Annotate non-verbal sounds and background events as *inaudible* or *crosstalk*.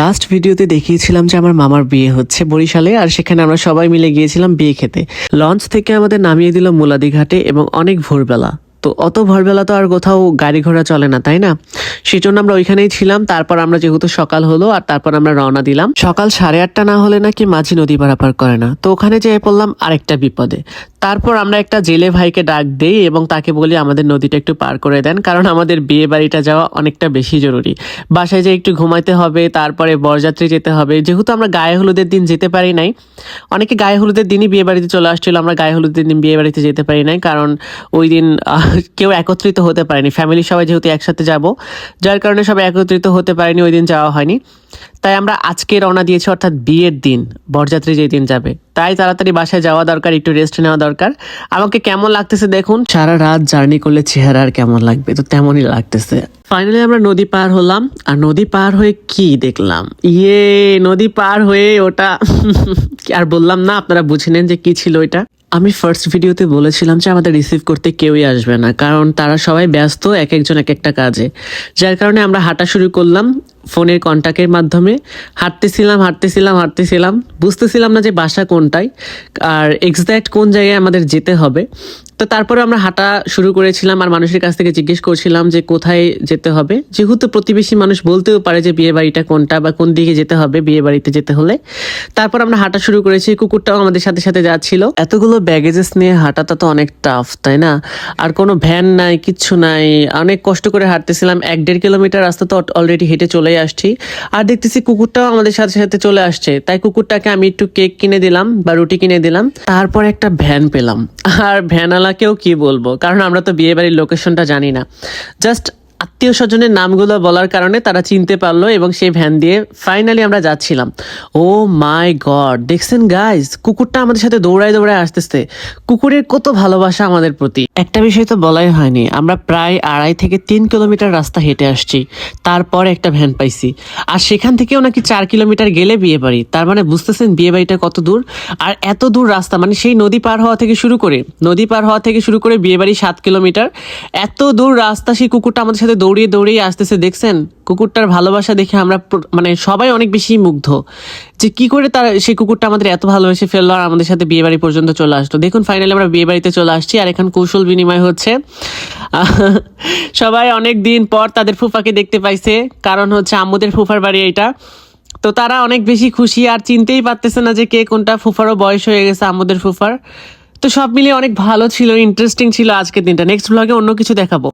Last ভিডিওতে দেখিয়েছিলাম যে আমার মামার বিয়ে হচ্ছে বরিশালে, আর সেখানে আমরা সবাই মিলে গিয়েছিলাম বিয়ে খেতে। লঞ্চ থেকে আমাদের নামিয়ে দিল মুলাদি ঘাটে এবং অনেক ভোরবেলা। তো অত ভোরবেলা তো আর কোথাও গাড়ি ঘোড়া চলে না, তাই না? সেই জন্য আমরা ওইখানেই ছিলাম, তারপর আমরা যেহেতু সকাল হলো আর তারপর আমরা রওনা দিলাম। সকাল সাড়ে আটটা না হলে নাকি মাঝি নদী পারাপার করে না। তো ওখানে যেয়ে পড়লাম আরেকটা বিপদে। তারপর আমরা একটা জেলে ভাইকে ডাক দেই এবং তাকে বলি, আমাদের নদীটা একটু পার করে দেন, কারণ আমাদের বিয়ে বাড়িটা যাওয়া অনেকটা বেশি জরুরি। বাসায় যে একটু ঘুমাইতে হবে, তারপরে বরযাত্রী যেতে হবে। যেহেতু আমরা গায়ে হলুদের দিন যেতে পারি নাই, অনেকে গায়ে হলুদের দিনই বিয়ে বাড়িতে চলে আসছিল, আমরা গায়ে হলুদের দিন বিয়ে বাড়িতে যেতে পারি নাই, কারণ ওই দিন কেউ একত্রিত হতে পারেনি। ফ্যামিলির সবাই যেহেতু একসাথে যাব, যার কারণে সবাই একত্রিত হতে পারেনি, ওই দিন যাওয়া হয়নি। তাই আমরা আজকে রওনা দিয়েছি, অর্থাৎ বিয়ের দিন, বরযাত্রী যেই দিন যাবে। তাই তাড়াতাড়ি বাসায় যাওয়া দরকার, একটু রেস্ট নেওয়া দরকার। আমাকে কেমন লাগতেছে দেখুন? সারা রাত জার্নি করলে চেহারা আর কেমন লাগবে? তো তেমনই লাগতেছে। ফাইনালি আমরা নদী পার হলাম, আর নদী পার হয়ে কি দেখলাম? ইয়ে নদী পার হয়ে ওটা। *laughs* আর বললাম না, আপনারা বুঝে নেন যে কি ছিল ওইটা। আমি ফার্স্ট ভিডিওতে বলেছিলাম যে আমাদের রিসিভ করতে কেউই আসবে না, কারণ তারা সবাই ব্যস্ত এক একজন এক একটা কাজে। যার কারণে আমরা হাঁটা শুরু করলাম ফোনের কন্ট্যাক্টের মাধ্যমে। হাঁটতেছিলাম হাঁটতেছিলাম হাঁটতেছিলাম। বুঝতেছিলাম না যে বাসা কোনটাই আর এক্সাক্ট কোন জায়গায় আমাদের যেতে হবে। তো তারপরে আমরা হাঁটা শুরু করেছিলাম আর মানুষের কাছ থেকে জিজ্ঞেস করছিলাম যে কোথায় যেতে হবে। যেহেতু প্রতিবেশী মানুষ বলতেও পারে যে বিয়ে বাড়িটা কোনটা বা কোন দিকে যেতে হবে বিয়ে বাড়িতে যেতে হলে। তারপর আমরা হাঁটা শুরু করেছি, কুকুরটাও আমাদের সাথে সাথে যাচ্ছিল। এতগুলো ব্যাগেজেস নিয়ে হাঁটাটা তো অনেক টাফ তাই না? আর কোনো ভ্যান নাই, কিচ্ছু নাই, অনেক কষ্ট করে হাঁটতেছিলাম। এক দেড় কিলোমিটার রাস্তা তো অলরেডি হেঁটে চলে আসছি। আর দেখতেছি কুকুরটাও আমাদের সাথে সাথে চলে আসছে। তাই কুকুরটাকে আমি একটু কেক কিনে দিলাম বা রুটি কিনে দিলাম। তারপর একটা ভ্যান পেলাম। আর ভ্যানওয়ালাকেও কি বলব? কারণ আমরা তো বিয়ে বাড়ির লোকেশনটা জানি না। জাস্ট আত্মীয় স্বজনের নামগুলো বলার কারণে তারা চিনতে পারল এবং সেই ভ্যান দিয়ে ফাইনালি আমরা যাচ্ছিলাম। ও মাই গড, দেখছেন গাইজ কুকুরটা আমাদের সাথে দৌড়ায় দৌড়ায় আসতেছে। কুকুরের কত ভালোবাসা আমাদের প্রতি। একটা বিষয় তো বলাই হয়নি, আমরা প্রায় আড়াই থেকে তিন কিলোমিটার রাস্তা হেঁটে আসছি, তারপর একটা ভ্যান পাইছি। আর সেখান থেকেও নাকি চার কিলোমিটার গেলে বিয়ে বাড়ি, তার মানে বুঝতেছেন বিয়ে বাড়িটা কত দূর? আর এত দূর রাস্তা মানে সেই নদী পার হওয়া থেকে শুরু করে, নদী পার হওয়া থেকে শুরু করে বিয়ে বাড়ি সাত কিলোমিটার, এত দূর রাস্তা সেই কুকুরটা আমাদের সাথে দৌড়িয়ে দৌড়িয়ে আসতেছে দেখছেন, কুকুরটার ভালোবাসা দেখে আমরা মানে সবাই অনেক বেশি মুগ্ধ। যে কি করে তার সেই কুকুরটা আমাদের এত ভালোবেসে ফেলল আর আমাদের সাথে বিয়ে বাড়ি পর্যন্ত চলে আসলো। দেখুন ফাইনালি আমরা বিয়ে বাড়িতে চলে আসছি আর এখন কৌশল বিনিময় হচ্ছে। সবাই অনেক দিন পর তাদের ফুফাকে দেখতে পাইছে। কারণ হচ্ছে আম্মুদের ফুফার বাড়ি এটা তো তারা অনেক বেশি খুশি আর চিনতেই পারতেছে না যে কে কোনটা ফুফারও বয়স হয়ে গেছে আমাদের ফুফার। তো সব মিলিয়ে অনেক ভালো ছিল ইন্টারেস্টিং ছিল আজকের দিনটা। নেক্সট ব্লগে অন্য কিছু দেখাবো।